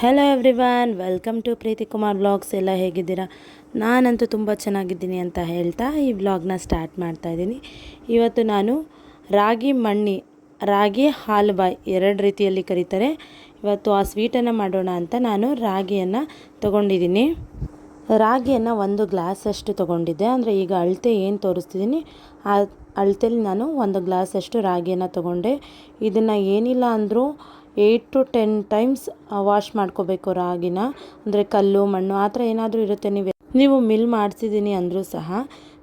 Hello everyone welcome to Preethi Kumar vlogs ಎಲ್ಲ ಹೇಗಿದ್ದೀರಾ? ನಾನಂತೂ ತುಂಬ ಚೆನ್ನಾಗಿದ್ದೀನಿ ಅಂತ ಹೇಳ್ತಾ ಈ ವ್ಲಾಗ್ನ ಸ್ಟಾರ್ಟ್ ಮಾಡ್ತಾ ಇದ್ದೀನಿ. ಇವತ್ತು ನಾನು ರಾಗಿ ಮಣ್ಣಿ, ರಾಗಿ ಹಾಲ್ಬಾಯ್ ಎರಡು ರೀತಿಯಲ್ಲಿ ಕರೀತಾರೆ. ಇವತ್ತು ಆ ಸ್ವೀಟನ್ನು ಮಾಡೋಣ ಅಂತ ನಾನು ರಾಗಿಯನ್ನು ತೊಗೊಂಡಿದ್ದೀನಿ. ರಾಗಿಯನ್ನು ಒಂದು ಗ್ಲಾಸಷ್ಟು ತೊಗೊಂಡಿದ್ದೆ. ಅಂದರೆ ಈಗ ಅಳತೆ ಏನು ತೋರಿಸ್ತಿದ್ದೀನಿ? ಆ ಅಳತೆಲಿ ನಾನು ಒಂದು ಗ್ಲಾಸಷ್ಟು ರಾಗಿಯನ್ನು ತೊಗೊಂಡೆ. ಇದನ್ನು ಏನಿಲ್ಲ ಅಂದರೂ eight to ten times wash ಮಾಡ್ಕೋಬೇಕು ರಾಗಿನ. ಅಂದರೆ ಕಲ್ಲು, ಮಣ್ಣು, ಆ ಥರ ಏನಾದರೂ ಇರುತ್ತೆ. ನೀವು ನೀವು ಮಿಲ್ ಮಾಡಿಸಿದ್ದೀನಿ ಅಂದರೂ ಸಹ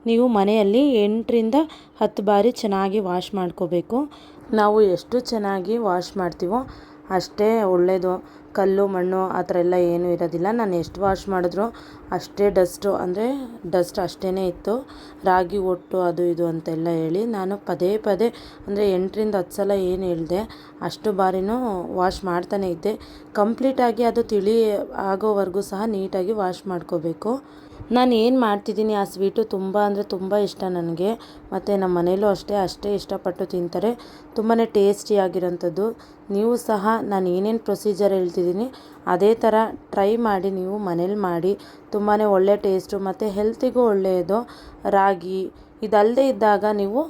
ನೀವು ಮನೆಯಲ್ಲಿ ಎಂಟರಿಂದ ಹತ್ತು ಬಾರಿ ಚೆನ್ನಾಗಿ ವಾಶ್ ಮಾಡ್ಕೋಬೇಕು. ನಾವು ಎಷ್ಟು ಚೆನ್ನಾಗಿ ವಾಶ್ ಮಾಡ್ತೀವೋ ಅಷ್ಟೇ ಒಳ್ಳೆಯದು ಕಲ್ಲು, ಮಣ್ಣು ಆ ಥರ ಎಲ್ಲ ಏನೂ ಇರೋದಿಲ್ಲ. ನಾನು ಎಷ್ಟು ವಾಶ್ ಮಾಡಿದ್ರು ಅಷ್ಟೇ ಡಸ್ಟು ಅಂದರೆ ಡಸ್ಟ್ ಅಷ್ಟೇ ಇತ್ತು. ರಾಗಿ ಒಟ್ಟು ಅದು ಇದು ಅಂತೆಲ್ಲ ಹೇಳಿ ನಾನು ಪದೇ ಪದೇ ಅಂದರೆ ಎಂಟರಿಂದ ಹತ್ತು ಸಲ ಏನು ಹೇಳಿದೆ, ಅಷ್ಟು ಬಾರಿನೂ ವಾಶ್ ಮಾಡ್ತಾನೆ ಇದ್ದೆ. ಕಂಪ್ಲೀಟಾಗಿ ಅದು ತಿಳಿ ಆಗೋವರೆಗೂ ಸಹ ನೀಟಾಗಿ ವಾಶ್ ಮಾಡ್ಕೋಬೇಕು. ನಾನು ಏನು ಮಾಡ್ತಿದ್ದೀನಿ ಆ ಸ್ವೀಟು ತುಂಬ ಅಂದರೆ ತುಂಬ ಇಷ್ಟ ನನಗೆ. ಮತ್ತು ನಮ್ಮ ಮನೇಲೂ ಅಷ್ಟೇ ಅಷ್ಟೇ ಇಷ್ಟಪಟ್ಟು ತಿಂತಾರೆ. ತುಂಬಾ ಟೇಸ್ಟಿಯಾಗಿರೋಂಥದ್ದು ನೀವು ಸಹ ನಾನು ಏನೇನು ಪ್ರೊಸೀಜರ್ ಹೇಳ್ತಿದ್ದೀನಿ, ಅದೇ ಥರ ಟ್ರೈ ಮಾಡಿ, ನೀವು ಮನೇಲಿ ಮಾಡಿ. ತುಂಬಾ ಒಳ್ಳೆ ಟೇಸ್ಟು, ಮತ್ತು ಹೆಲ್ತಿಗೂ ಒಳ್ಳೆಯದು. ರಾಗಿ ಇದಲ್ಲದೆ ಇದ್ದಾಗ ನೀವು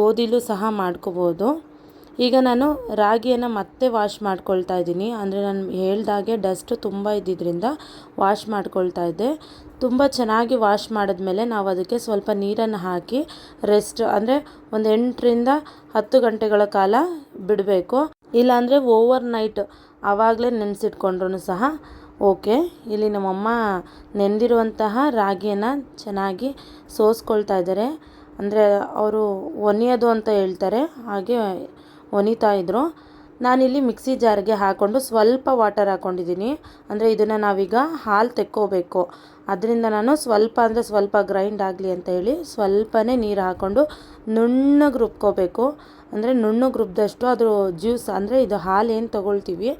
ಗೋಧಿಲೂ ಸಹ ಮಾಡ್ಕೋಬೋದು. ಈಗ ನಾನು ರಾಗಿಯನ್ನು ಮತ್ತೆ ವಾಶ್ ಮಾಡ್ಕೊಳ್ತಾ ಇದ್ದೀನಿ. ಅಂದರೆ ನಾನು ಹೇಳ್ದಾಗೆ ಡಸ್ಟು ತುಂಬ ಇದ್ದಿದ್ದರಿಂದ ವಾಶ್ ಮಾಡ್ಕೊಳ್ತಾ ಇದ್ದೆ. ತುಂಬ ಚೆನ್ನಾಗಿ ವಾಶ್ ಮಾಡಿದ್ಮೇಲೆ ನಾವು ಅದಕ್ಕೆ ಸ್ವಲ್ಪ ನೀರನ್ನು ಹಾಕಿ ರೆಸ್ಟ್, ಅಂದರೆ ಒಂದು ಎಂಟರಿಂದ ಹತ್ತು ಗಂಟೆಗಳ ಕಾಲ ಬಿಡಬೇಕು. ಇಲ್ಲಾಂದರೆ ಓವರ್ ನೈಟ್ ಆವಾಗಲೇ ನೆನೆಸಿಟ್ಕೊಂಡ್ರೂ ಸಹ ಓಕೆ. ಇಲ್ಲಿ ನಮ್ಮಮ್ಮ ನೆಂದಿರುವಂತಹ ರಾಗಿಯನ್ನು ಚೆನ್ನಾಗಿ ಸೋಸ್ಕೊಳ್ತಾ ಇದ್ದಾರೆ. ಅಂದರೆ ಅವರು ಒನೆಯೋದು ಅಂತ ಹೇಳ್ತಾರೆ. ಹಾಗೆ ಒನಿತಾ ಇದ್ದರು ನಾನಿಲ್ಲಿ ಮಿಕ್ಸಿ ಜಾರ್ಗೆ ಹಾಕ್ಕೊಂಡು ಸ್ವಲ್ಪ ವಾಟರ್ ಹಾಕ್ಕೊಂಡಿದ್ದೀನಿ ಅಂದರೆ ಇದನ್ನು ನಾವೀಗ ಹಾಲು ತೆಕ್ಕೋಬೇಕು. ಅದರಿಂದ ನಾನು ಸ್ವಲ್ಪ ಅಂದರೆ ಸ್ವಲ್ಪ ಗ್ರೈಂಡ್ ಆಗಲಿ ಅಂತ ಹೇಳಿ ಸ್ವಲ್ಪನೇ ನೀರು ಹಾಕ್ಕೊಂಡು ನುಣ್ಣಗೆ ರುಬ್ಕೋಬೇಕು. ಅಂದರೆ ನುಣ್ಣಗೆ ರುಬ್ಬದಷ್ಟು ಅದು ಜ್ಯೂಸ್ ಅಂದರೆ ಇದು ಹಾಲು ಏನು ತೊಗೊಳ್ತೀವಿ,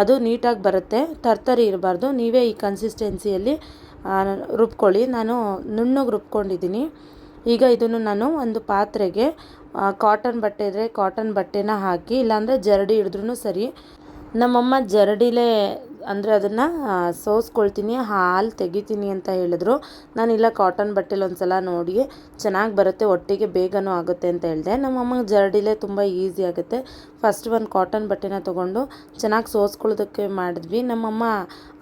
ಅದು ನೀಟಾಗಿ ಬರುತ್ತೆ. ತರ್ತರಿ ಇರಬಾರ್ದು. ನೀವೇ ಈ ಕನ್ಸಿಸ್ಟೆನ್ಸಿಯಲ್ಲಿ ರುಬ್ಕೊಳ್ಳಿ. ನಾನು ನುಣ್ಣಗೆ ರುಬ್ಕೊಂಡಿದ್ದೀನಿ. ಈಗ ಇದನ್ನು ನಾನು ಒಂದು ಪಾತ್ರೆಗೆ ಕಾಟನ್ ಬಟ್ಟೆ ಇದ್ದರೆ ಕಾಟನ್ ಬಟ್ಟೆನ ಹಾಕಿ, ಇಲ್ಲಾಂದರೆ ಜರಡಿ ಹಿಡಿದ್ರೂ ಸರಿ. ನಮ್ಮಮ್ಮ ಜರಡಿಲೇ ಅಂದರೆ ಅದನ್ನು ಸೋಸ್ಕೊಳ್ತೀನಿ, ಹಾಲು ತೆಗಿತೀನಿ ಅಂತ ಹೇಳಿದ್ರು. ನಾನಿಲ್ಲ ಕಾಟನ್ ಬಟ್ಟೆಲಿ ಒಂದು ಸಲ ನೋಡಿ, ಚೆನ್ನಾಗಿ ಬರುತ್ತೆ, ಒಟ್ಟಿಗೆ ಬೇಗನೂ ಆಗುತ್ತೆ ಅಂತ ಹೇಳಿದೆ. ನಮ್ಮಮ್ಮಗೆ ಜರಡಿಲೇ ತುಂಬ ಈಸಿ ಆಗುತ್ತೆ. ಫಸ್ಟ್ ಒಂದು ಕಾಟನ್ ಬಟ್ಟೆನ ತೊಗೊಂಡು ಚೆನ್ನಾಗಿ ಸೋಸ್ಕೊಳ್ಳೋದಕ್ಕೆ ಮಾಡಿದ್ವಿ. ನಮ್ಮಮ್ಮ,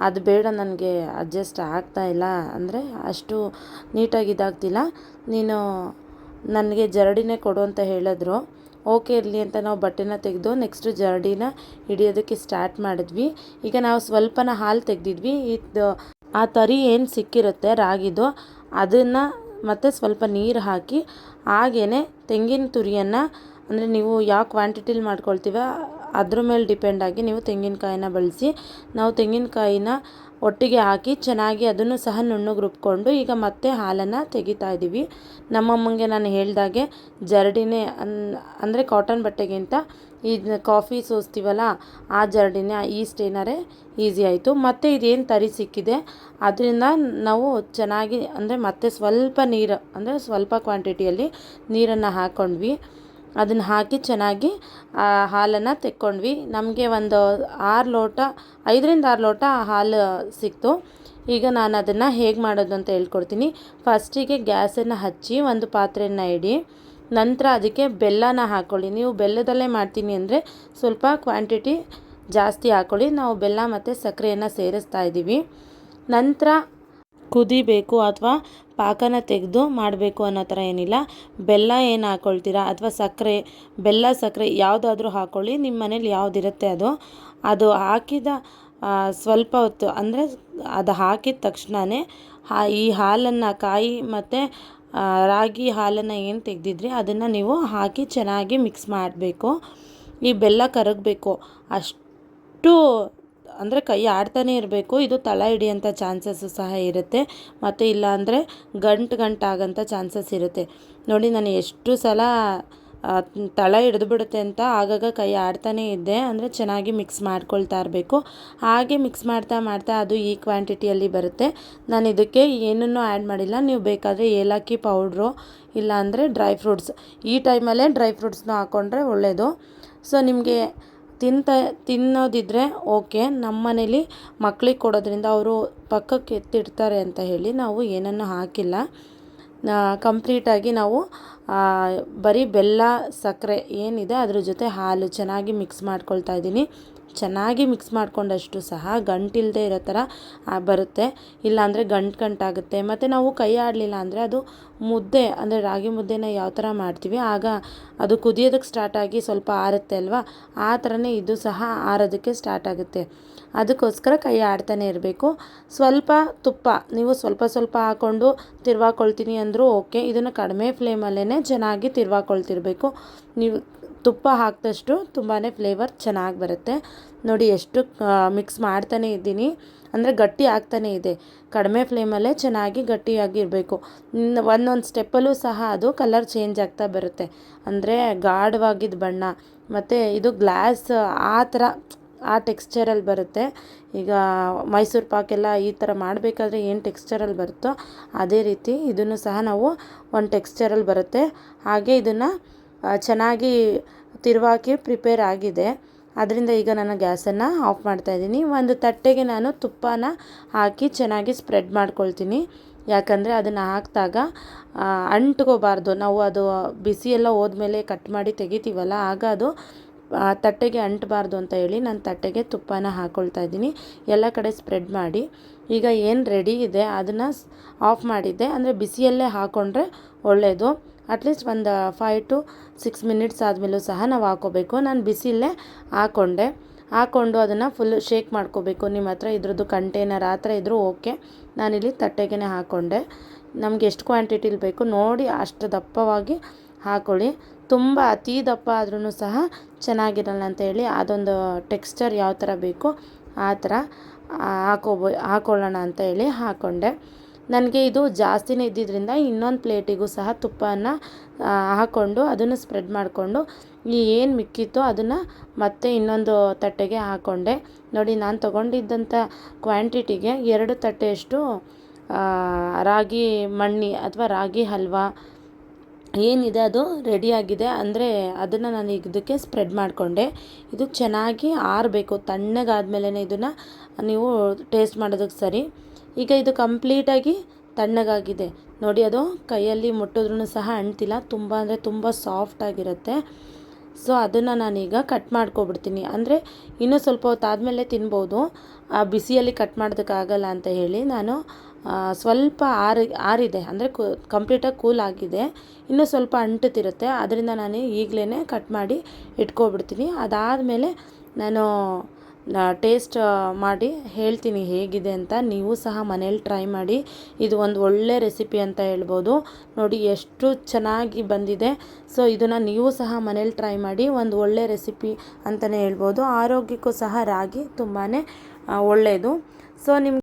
ಅದು ಬೇಡ, ನನಗೆ ಅಡ್ಜಸ್ಟ್ ಆಗ್ತಾ ಇಲ್ಲ. ಅಂದರೆ ಅಷ್ಟು ನೀಟಾಗಿ ಇದಾಗ್ತಿಲ್ಲ. ನೀನು ನನಗೆ ಜರಡಿನೇ ಕೊಡು ಅಂತ ಹೇಳಿದ್ರು. ಓಕೆ ಇರಲಿ ಅಂತ ನಾವು ಬಟ್ಟೆನ ತೆಗೆದು ನೆಕ್ಸ್ಟು ಜರಡಿನ ಹಿಡಿಯೋದಕ್ಕೆ ಸ್ಟಾರ್ಟ್ ಮಾಡಿದ್ವಿ. ಈಗ ನಾವು ಸ್ವಲ್ಪನ ಹಾಲು ತೆಗೆದಿದ್ವಿ. ಇದು ಆ ತರಿ ಏನು ಸಿಕ್ಕಿರುತ್ತೆ ರಾಗಿದು, ಅದನ್ನು ಮತ್ತು ಸ್ವಲ್ಪ ನೀರು ಹಾಕಿ ಹಾಗೇ ತೆಂಗಿನ ತುರಿಯನ್ನು, ಅಂದರೆ ನೀವು ಯಾವ ಕ್ವಾಂಟಿಟಿಲಿ ಮಾಡ್ಕೊಳ್ತೀವ ಅದ್ರ ಮೇಲೆ ಡಿಪೆಂಡಾಗಿ ನೀವು ತೆಂಗಿನಕಾಯಿನ ಬಳಸಿ, ನಾವು ತೆಂಗಿನಕಾಯಿನ ಒಟ್ಟಿಗೆ ಹಾಕಿ ಚೆನ್ನಾಗಿ ಅದನ್ನು ಸಹ ನುಣ್ಣಗೆ ರುಬ್ಕೊಂಡು ಈಗ ಮತ್ತೆ ಹಾಲನ್ನು ತೆಗಿತಾ ಇದ್ದೀವಿ. ನಮ್ಮಮ್ಮಂಗೆ ನಾನು ಹೇಳ್ದಾಗೆ ಜರಡಿನೇ ಅನ್, ಅಂದರೆ ಕಾಟನ್ ಬಟ್ಟೆಗಿಂತ ಈ ಕಾಫಿ ಸೋಸ್ತೀವಲ್ಲ ಆ ಜರಡಿನೇ ಆ ಈಸ್ಟ್ ಏನಾರೆ ಈಸಿ ಆಯಿತು. ಮತ್ತು ಇದೇನು ತರಿ ಸಿಕ್ಕಿದೆ, ಅದರಿಂದ ನಾವು ಚೆನ್ನಾಗಿ, ಅಂದರೆ ಮತ್ತೆ ಸ್ವಲ್ಪ ನೀರು, ಅಂದರೆ ಸ್ವಲ್ಪ ಕ್ವಾಂಟಿಟಿಯಲ್ಲಿ ನೀರನ್ನು ಹಾಕ್ಕೊಂಡ್ವಿ ಅದನ್ನು ಹಾಕಿ ಚೆನ್ನಾಗಿ ಹಾಲನ್ನು ತೆಕ್ಕೊಂಡ್ವಿ. ನಮಗೆ ಒಂದು ಆರು ಲೋಟ, ಐದರಿಂದ ಆರು ಲೋಟ ಹಾಲು ಸಿಕ್ತು. ಈಗ ನಾನು ಅದನ್ನು ಹೇಗೆ ಮಾಡೋದು ಅಂತ ಹೇಳ್ಕೊಡ್ತೀನಿ. ಫಸ್ಟಿಗೆ ಗ್ಯಾಸನ್ನು ಹಚ್ಚಿ ಒಂದು ಪಾತ್ರೆಯನ್ನು ಇಡಿ, ನಂತರ ಅದಕ್ಕೆ ಬೆಲ್ಲನ ಹಾಕ್ಕೊಳ್ಳಿ ನೀವು ಬೆಲ್ಲದಲ್ಲೇ ಮಾಡ್ತೀನಿ ಅಂದರೆ ಸ್ವಲ್ಪ ಕ್ವಾಂಟಿಟಿ ಜಾಸ್ತಿ ಹಾಕ್ಕೊಳ್ಳಿ ನಾವು ಬೆಲ್ಲ ಮತ್ತು ಸಕ್ಕರೆಯನ್ನು ಸೇರಿಸ್ತಾ ಇದ್ದೀವಿ ನಂತರ ಕುದಿಬೇಕು ಅಥವಾ ಪಾಕನ ತೆಗೆದು ಮಾಡಬೇಕು ಅನ್ನೋ ಥರ ಏನಿಲ್ಲ. ಬೆಲ್ಲ ಏನು ಹಾಕ್ಕೊಳ್ತೀರಾ ಅಥವಾ ಸಕ್ಕರೆ, ಬೆಲ್ಲ, ಸಕ್ಕರೆ ಯಾವುದಾದ್ರೂ ಹಾಕ್ಕೊಳ್ಳಿ ನಿಮ್ಮ ಮನೇಲಿ ಯಾವುದಿರುತ್ತೆ ಅದು? ಅದು ಹಾಕಿದ ಸ್ವಲ್ಪ ಹೊತ್ತು ಅಂದರೆ ಅದು ಹಾಕಿದ ತಕ್ಷಣವೇ ಹಾ, ಈ ಹಾಲನ್ನು ಕಾಯಿ ಮತ್ತು ರಾಗಿ ಹಾಲನ್ನು ಏನು ತೆಗೆದಿದ್ರಿ ಅದನ್ನು ನೀವು ಹಾಕಿ ಚೆನ್ನಾಗಿ ಮಿಕ್ಸ್ ಮಾಡಬೇಕು. ಈ ಬೆಲ್ಲ ಕರಗಬೇಕು. ಅಷ್ಟು ಅಂದರೆ ಕೈ ಆಡ್ತಾನೆ ಇರಬೇಕು. ಇದು ತಳ ಹಿಡಿಯೋಂಥ ಚಾನ್ಸಸ್ಸು ಸಹ ಇರುತ್ತೆ. ಮತ್ತು ಇಲ್ಲ ಅಂದರೆ ಗಂಟು ಗಂಟು ಆಗೋಂಥ ಚಾನ್ಸಸ್ ಇರುತ್ತೆ. ನೋಡಿ, ನಾನು ಎಷ್ಟು ಸಲ ತಳ ಹಿಡಿದು ಬಿಡುತ್ತೆ ಅಂತ ಆಗಾಗ ಕೈ ಆಡ್ತಾನೆ ಇದ್ದೆ. ಅಂದರೆ ಚೆನ್ನಾಗಿ ಮಿಕ್ಸ್ ಮಾಡ್ಕೊಳ್ತಾ ಇರಬೇಕು. ಹಾಗೆ ಮಿಕ್ಸ್ ಮಾಡ್ತಾ ಮಾಡ್ತಾ ಅದು ಈ ಕ್ವಾಂಟಿಟಿಯಲ್ಲಿ ಬರುತ್ತೆ. ನಾನು ಇದಕ್ಕೆ ಏನನ್ನೂ ಆ್ಯಡ್ ಮಾಡಿಲ್ಲ. ನೀವು ಬೇಕಾದರೆ ಏಲಕ್ಕಿ ಪೌಡ್ರು ಇಲ್ಲ ಅಂದರೆ ಡ್ರೈ ಫ್ರೂಟ್ಸ್ ಈ ಟೈಮಲ್ಲೇ ಡ್ರೈ ಫ್ರೂಟ್ಸ್ನ ಹಾಕ್ಕೊಂಡ್ರೆ ಒಳ್ಳೆಯದು ಸೊ ನಿಮಗೆ ತಿಂತ ತಿನ್ನೋದಿದ್ದರೆ ಓಕೆ ನಮ್ಮ ಮನೇಲಿ ಮಕ್ಳಿಗೆ ಕೊಡೋದ್ರಿಂದ ಅವರು ಪಕ್ಕಕ್ಕೆ ಎತ್ತಿಡ್ತಾರೆ ಅಂತ ಹೇಳಿ ನಾವು ಏನನ್ನು ಹಾಕಿಲ್ಲ. ಕಂಪ್ಲೀಟಾಗಿ ನಾವು ಬರೀ ಬೆಲ್ಲ, ಸಕ್ಕರೆ ಏನಿದೆ ಅದ್ರ ಜೊತೆ ಹಾಲು ಚೆನ್ನಾಗಿ ಮಿಕ್ಸ್ ಮಾಡ್ಕೊಳ್ತಾ ಇದ್ದೀನಿ. ಚೆನ್ನಾಗಿ ಮಿಕ್ಸ್ ಮಾಡಿಕೊಂಡಷ್ಟು ಸಹ ಗಂಟಿಲ್ಲದೆ ಇರೋ ಥರ ಬರುತ್ತೆ. ಇಲ್ಲಾಂದರೆ ಗಂಟು ಗಂಟಾಗುತ್ತೆ ಮತ್ತು ನಾವು ಕೈ ಆಡಲಿಲ್ಲ ಅಂದರೆ ಅದು ಮುದ್ದೆ, ಅಂದರೆ ರಾಗಿ ಮುದ್ದೆನ ಯಾವ ಥರ ಮಾಡ್ತೀವಿ, ಆಗ ಅದು ಕುದಿಯೋದಕ್ಕೆ ಸ್ಟಾರ್ಟ್ ಆಗಿ ಸ್ವಲ್ಪ ಆರುತ್ತೆ ಅಲ್ವಾ? ಆ ಥರನೇ ಇದು ಸಹ ಆರೋದಕ್ಕೆ ಸ್ಟಾರ್ಟ್ ಆಗುತ್ತೆ. ಅದಕ್ಕೋಸ್ಕರ ಕೈ ಆಡ್ತಾನೆ ಇರಬೇಕು. ಸ್ವಲ್ಪ ತುಪ್ಪ, ನೀವು ಸ್ವಲ್ಪ ಸ್ವಲ್ಪ ಹಾಕ್ಕೊಂಡು ತಿರ್ವಾಕೊಳ್ತೀನಿ ಅಂದರೂ ಓಕೆ ಇದನ್ನು ಕಡಿಮೆ ಫ್ಲೇಮಲ್ಲೇ ಚೆನ್ನಾಗಿ ತಿರ್ವಾಕೊಳ್ತಿರ್ಬೇಕು. ನೀವು ತುಪ್ಪ ಹಾಕಿದಷ್ಟು ತುಂಬಾ ಫ್ಲೇವರ್ ಚೆನ್ನಾಗಿ ಬರುತ್ತೆ. ನೋಡಿ ಎಷ್ಟು ಮಿಕ್ಸ್ ಮಾಡ್ತಾನೆ ಇದ್ದೀನಿ. ಅಂದರೆ ಗಟ್ಟಿ ಆಗ್ತಾನೆ ಇದೆ. ಕಡಿಮೆ ಫ್ಲೇಮಲ್ಲೇ ಚೆನ್ನಾಗಿ ಗಟ್ಟಿಯಾಗಿರಬೇಕು ಒಂದೊಂದು ಸ್ಟೆಪ್ಪಲ್ಲೂ ಸಹ ಅದು ಕಲರ್ ಚೇಂಜ್ ಆಗ್ತಾ ಬರುತ್ತೆ. ಅಂದರೆ ಗಾಢವಾಗಿದ್ದ ಬಣ್ಣ. ಮತ್ತು ಇದು ಗ್ಲಾಸ್ ಆ ಥರ ಆ ಟೆಕ್ಸ್ಚರಲ್ಲಿ ಬರುತ್ತೆ. ಈಗ ಮೈಸೂರು ಪಾಕೆಲ್ಲ ಈ ಥರ ಮಾಡಬೇಕಾದ್ರೆ ಏನು ಟೆಕ್ಸ್ಚರಲ್ಲಿ ಬರುತ್ತೋ ಅದೇ ರೀತಿ ಇದನ್ನು ಸಹ ನಾವು ಒಂದು ಟೆಕ್ಸ್ಚರಲ್ಲಿ ಬರುತ್ತೆ. ಹಾಗೆ ಇದನ್ನು ಚೆನ್ನಾಗಿ ತಿರುವಾಕಿ ಪ್ರಿಪೇರ್ ಆಗಿದೆ. ಅದರಿಂದ ಈಗ ನಾನು ಗ್ಯಾಸನ್ನು ಆಫ್ ಮಾಡ್ತಾಯಿದ್ದೀನಿ ಒಂದು ತಟ್ಟೆಗೆ ನಾನು ತುಪ್ಪನ ಹಾಕಿ ಚೆನ್ನಾಗಿ ಸ್ಪ್ರೆಡ್ ಮಾಡ್ಕೊಳ್ತೀನಿ. ಯಾಕಂದರೆ ಅದನ್ನು ಹಾಕಿದಾಗ ಅಂಟ್ಕೋಬಾರ್ದು. ನಾವು ಅದು ಬಿಸಿ ಎಲ್ಲ ಹೋದ್ಮೇಲೆ ಕಟ್ ಮಾಡಿ ತೆಗಿತೀವಲ್ಲ, ಆಗ ಅದು ತಟ್ಟೆಗೆ ಅಂಟಬಾರ್ದು ಅಂತ ಹೇಳಿ ನಾನು ತಟ್ಟೆಗೆ ತುಪ್ಪನ ಹಾಕ್ಕೊಳ್ತಾ ಇದ್ದೀನಿ. ಎಲ್ಲ ಕಡೆ ಸ್ಪ್ರೆಡ್ ಮಾಡಿ. ಈಗ ಏನು ರೆಡಿ ಇದೆ, ಅದನ್ನು ಆಫ್ ಮಾಡಿದ್ದೆ. ಅಂದರೆ ಬಿಸಿಯಲ್ಲೇ ಹಾಕ್ಕೊಂಡ್ರೆ ಒಳ್ಳೆಯದು ಅಟ್ಲೀಸ್ಟ್ ಒಂದು ಫೈವ್ ಟು ಸಿಕ್ಸ್ ಮಿನಿಟ್ಸ್ ಆದಮೇಲೂ ಸಹ ನಾವು ಹಾಕೋಬೇಕು. ನಾನು ಬಿಸಿಲೇ ಹಾಕ್ಕೊಂಡೆ ಹಾಕ್ಕೊಂಡು ಅದನ್ನು ಫುಲ್ ಶೇಕ್ ಮಾಡ್ಕೋಬೇಕು. ನಿಮ್ಮ ಹತ್ರ ಇದ್ರದ್ದು ಕಂಟೈನರ್ ಆ ಥರ ಇದ್ದರೂ ಓಕೆ ನಾನಿಲ್ಲಿ ತಟ್ಟೆಗೇ ಹಾಕ್ಕೊಂಡೆ ನಮಗೆ ಎಷ್ಟು ಕ್ವಾಂಟಿಟಿಲಿ ಬೇಕು ನೋಡಿ ಅಷ್ಟು ದಪ್ಪವಾಗಿ ಹಾಕ್ಕೊಳ್ಳಿ ತುಂಬ ಅತಿ ದಪ್ಪ ಆದ್ರೂ ಸಹ ಚೆನ್ನಾಗಿರಲ್ಲ ಅಂತ ಹೇಳಿ ಅದೊಂದು ಟೆಕ್ಸ್ಚರ್ ಯಾವ ಥರ ಬೇಕು ಆ ಥರ ಹಾಕೋಬೋ, ಹಾಕೊಳ್ಳೋಣ ಅಂತ ಹೇಳಿ ಹಾಕ್ಕೊಂಡೆ ನನಗೆ ಇದು ಜಾಸ್ತಿನೇ ಇದ್ದಿದ್ದರಿಂದ ಇನ್ನೊಂದು ಪ್ಲೇಟಿಗೂ ಸಹ ತುಪ್ಪನ ಹಾಕ್ಕೊಂಡು ಅದನ್ನು ಸ್ಪ್ರೆಡ್ ಮಾಡಿಕೊಂಡು ಈ ಏನು ಮಿಕ್ಕಿತ್ತು ಅದನ್ನು ಮತ್ತೆ ಇನ್ನೊಂದು ತಟ್ಟೆಗೆ ಹಾಕ್ಕೊಂಡೆ ನೋಡಿ ನಾನು ತೊಗೊಂಡಿದ್ದಂಥ ಕ್ವಾಂಟಿಟಿಗೆ ಎರಡು ತಟ್ಟೆಯಷ್ಟು ರಾಗಿ ಮಣ್ಣಿ ಅಥವಾ ರಾಗಿ ಹಲ್ವಾ ಏನಿದೆ ಅದು ರೆಡಿಯಾಗಿದೆ ಅಂದರೆ ಅದನ್ನು ನಾನು ಇದಕ್ಕೆ ಸ್ಪ್ರೆಡ್ ಮಾಡಿಕೊಂಡೆ. ಇದು ಚೆನ್ನಾಗಿ ಆರಬೇಕು ತಣ್ಣಗಾದ್ಮೇಲೆ ಇದನ್ನು ನೀವು ಟೇಸ್ಟ್ ಮಾಡೋದಕ್ಕೆ ಸರಿ. ಈಗ ಇದು ಕಂಪ್ಲೀಟಾಗಿ ತಣ್ಣಗಾಗಿದೆ. ನೋಡಿ, ಅದು ಕೈಯಲ್ಲಿ ಮುಟ್ಟಿದ್ರೂ ಸಹ ಅಂಟಿಲ್ಲ. ತುಂಬ ಅಂದರೆ ತುಂಬ ಸಾಫ್ಟಾಗಿರುತ್ತೆ ಸೊ ಅದನ್ನು ನಾನೀಗ ಕಟ್ ಮಾಡ್ಕೊಬಿಡ್ತೀನಿ. ಅಂದರೆ ಇನ್ನೂ ಸ್ವಲ್ಪ ಹೊತ್ತು ಆದಮೇಲೆ ತಿನ್ಬೋದು. ಆ ಬಿಸಿಯಲ್ಲಿ ಕಟ್ ಮಾಡೋದಕ್ಕಾಗಲ್ಲ ಅಂತ ಹೇಳಿ ನಾನು ಸ್ವಲ್ಪ ಆರಿ, ಆರಿದೆ. ಅಂದರೆ ಕು, ಕಂಪ್ಲೀಟಾಗಿ ಕೂಲ್ ಆಗಿದೆ ಇನ್ನೂ ಸ್ವಲ್ಪ ಅಂಟುತ್ತಿರುತ್ತೆ. ಅದರಿಂದ ನಾನು ಈಗಲೇ ಕಟ್ ಮಾಡಿ ಇಟ್ಕೊಬಿಡ್ತೀನಿ. ಅದಾದಮೇಲೆ ನಾನು ಟೇಸ್ಟ್ ಮಾಡಿ ಹೇಳ್ತೀನಿ ಹೇಗಿದೆ ಅಂತ. ನೀವು ಸಹ ಮನೇಲಿ ಟ್ರೈ ಮಾಡಿ. ಇದು ಒಂದು ಒಳ್ಳೆ ರೆಸಿಪಿ ಅಂತ ಹೇಳ್ಬೋದು. ನೋಡಿ, ಎಷ್ಟು ಚೆನ್ನಾಗಿ ಬಂದಿದೆ. ಸೊ, ಇದನ್ನು ನೀವು ಸಹ ಮನೇಲಿ ಟ್ರೈ ಮಾಡಿ. ಒಂದು ಒಳ್ಳೆ ರೆಸಿಪಿ ಅಂತಲೇ ಹೇಳ್ಬೋದು. ಆರೋಗ್ಯಕ್ಕೂ ಸಹ ರಾಗಿ ತುಂಬಾ ಒಳ್ಳೆಯದು. ಸೊ, ನಿಮ್ಗೆ